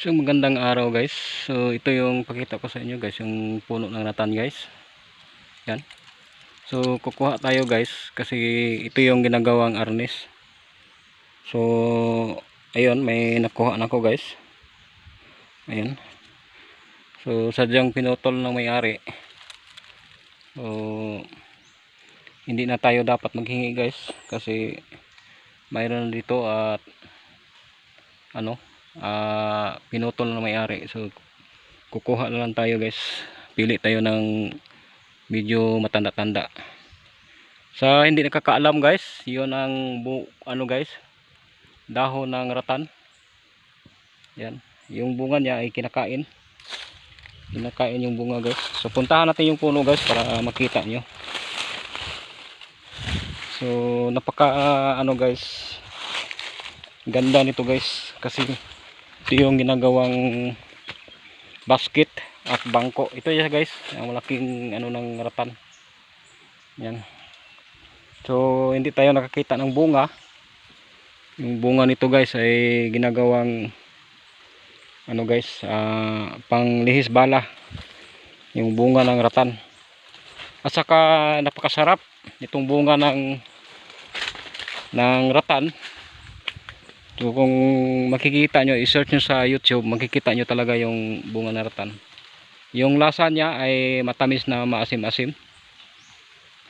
So magandang araw guys. So ito yung pakita ko sa inyo guys, yung puno ng ratan guys. Yan. So kukuha tayo guys kasi ito yung ginagawang arnis. So ayun, may nakuha na ko guys. Ayun. So sadyang pinutol ng may-ari. So hindi na tayo dapat maghingi guys kasi mayroon dito at ano ah pinutol na may-ari. So kukuha na lang tayo guys. Pili tayo ng medyo matanda-tanda. Sa hindi nakakaalam guys yun ang bu ano guys dahon ng ratan. Yan. Yung bunga niya ay kinakain. Kinakain yung bunga guys. So puntahan natin yung puno guys para makita nyo so napaka ah, ano guys ganda nito guys kasi ito yung ginagawang basket at bangko. Ito yan guys. Ang malaking ano ng ratan. Yan. So hindi tayo nakakita ng bunga. Yung bunga nito guys ay ginagawang ano guys ah, panglihis bala. Yung bunga ng ratan. At saka napakasarap itong bunga ng ng ratan So kung makikita nyo, i-search nyo sa YouTube, makikita nyo talaga yung bunga ng ratan. Yung lasa niya ay matamis na maasim-asim.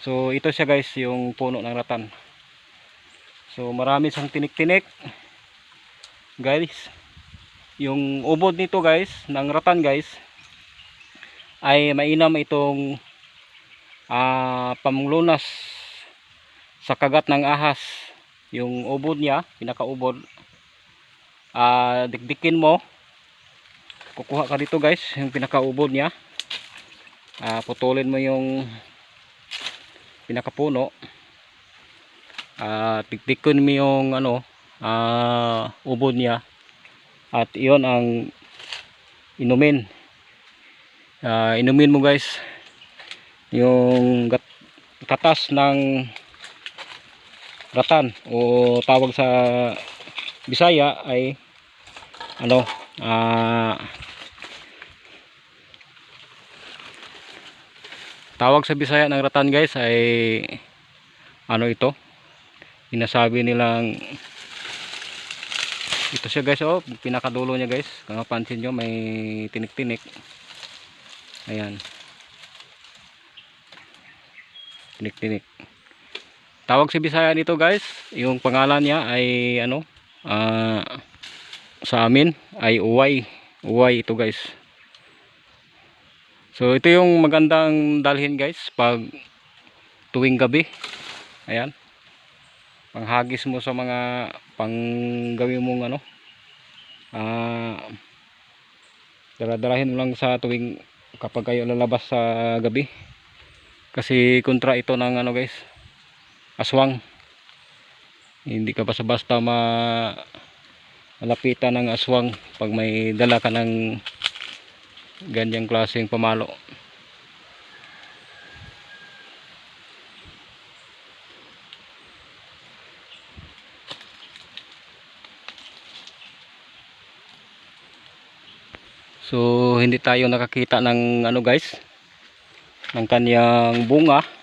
So ito siya guys, yung puno ng ratan. So marami siyang tinik-tinik. Guys, yung ubod nito guys, ng ratan guys, ay mainam itong ah, pamlunas sa kagat ng ahas. Yung ubod niya, pinakaubod, ah dikdikin mo. Kukuha ka dito guys yung pinakaubod niya. Ah putulin mo yung pinakapuno. Ah dikdikin mo yung ano ah ubod niya. At iyon ang inumin. Ah inumin mo guys yung gat katas ng ratan o tawag sa Bisaya ay ano ah tawag sa Bisaya ng ratan guys ay ano ito? Inasabi nilang ito siya guys oh pinakadulo niya guys. Kung mapansin nyo may tinik-tinik. Ayan. Tinik-tinik tawag sa Bisaya nito guys. Yung pangalan niya ay ano ah, sa amin ay uway. Uway ito guys. So ito yung magandang dalhin guys pag tuwing gabi. Ayan. Panghagis mo sa mga panggawin mong ano ah daradarahin mo lang sa tuwing kapag kayo lalabas sa gabi. Kasi kontra ito ng ano guys aswang. Hindi ka basta basta ma malapitan ng aswang pag may dala ka ng ganyang klaseng pamalo. So hindi tayo nakakita ng ano guys ng kanyang bunga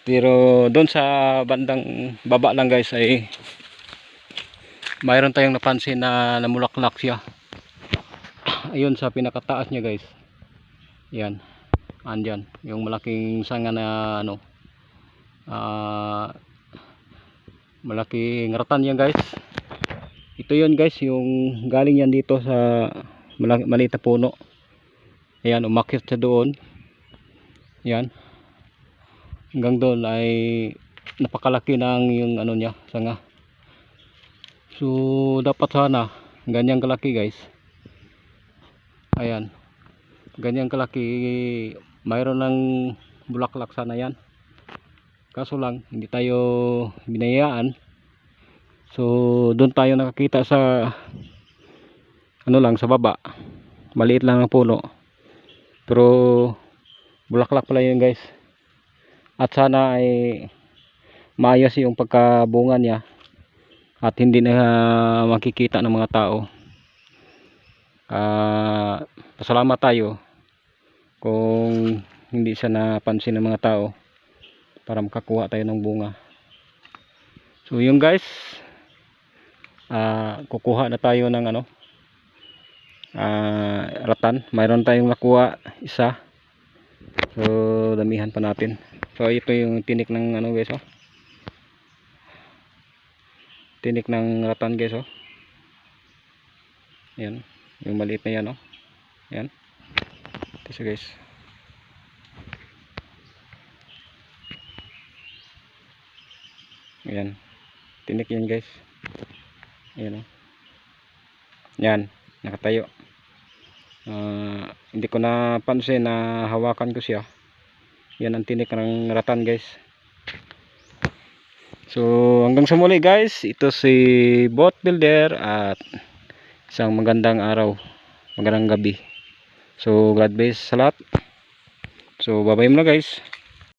pero doon sa bandang baba lang guys ay mayroon tayong napansin na namulaklak siya. Ayun sa pinakataas niya guys. Yan. Andyan. Yung malaking sanga na ano ah malaking ratan yan guys. Ito yun guys yung galing yan dito sa maliit puno. Ayan umakyat sa doon. Yan hanggang doon ay napakalaki ng yung ano niya sanga. So dapat sana ganyan kalaki guys. Ayan. Ganyan kalaki mayroon ng bulaklak sana yan. Kaso lang hindi tayo binayaan. So doon tayo nakakita sa ano lang sa baba. Maliit lang ang puno. Pero bulaklak pala yun guys at sana ay maayos yung pagkabunga niya at hindi na makikita ng mga tao. Ah, pasalamat tayo kung hindi siya napansin ng mga tao para makakuha tayo ng bunga. So yun guys. Ah, kukuha na tayo ng ano ah, ratan. Mayroon tayong nakuha isa. So damihan pa natin so ito yung tinik ng ano guys oh. Tinik ng ratan guys oh. Yan yung maliit na yan oh. Yan ito siya guys. Yan tinik yan guys. Yan oh. Yan nakatayo. Ah, hindi ko na pansin na hawakan ko siya yan ang tinik ng ratan guys. So hanggang sa muli guys. Ito si bot builder at isang magandang araw. Magandang gabi. So God bless sa lahat. So bye bye muna guys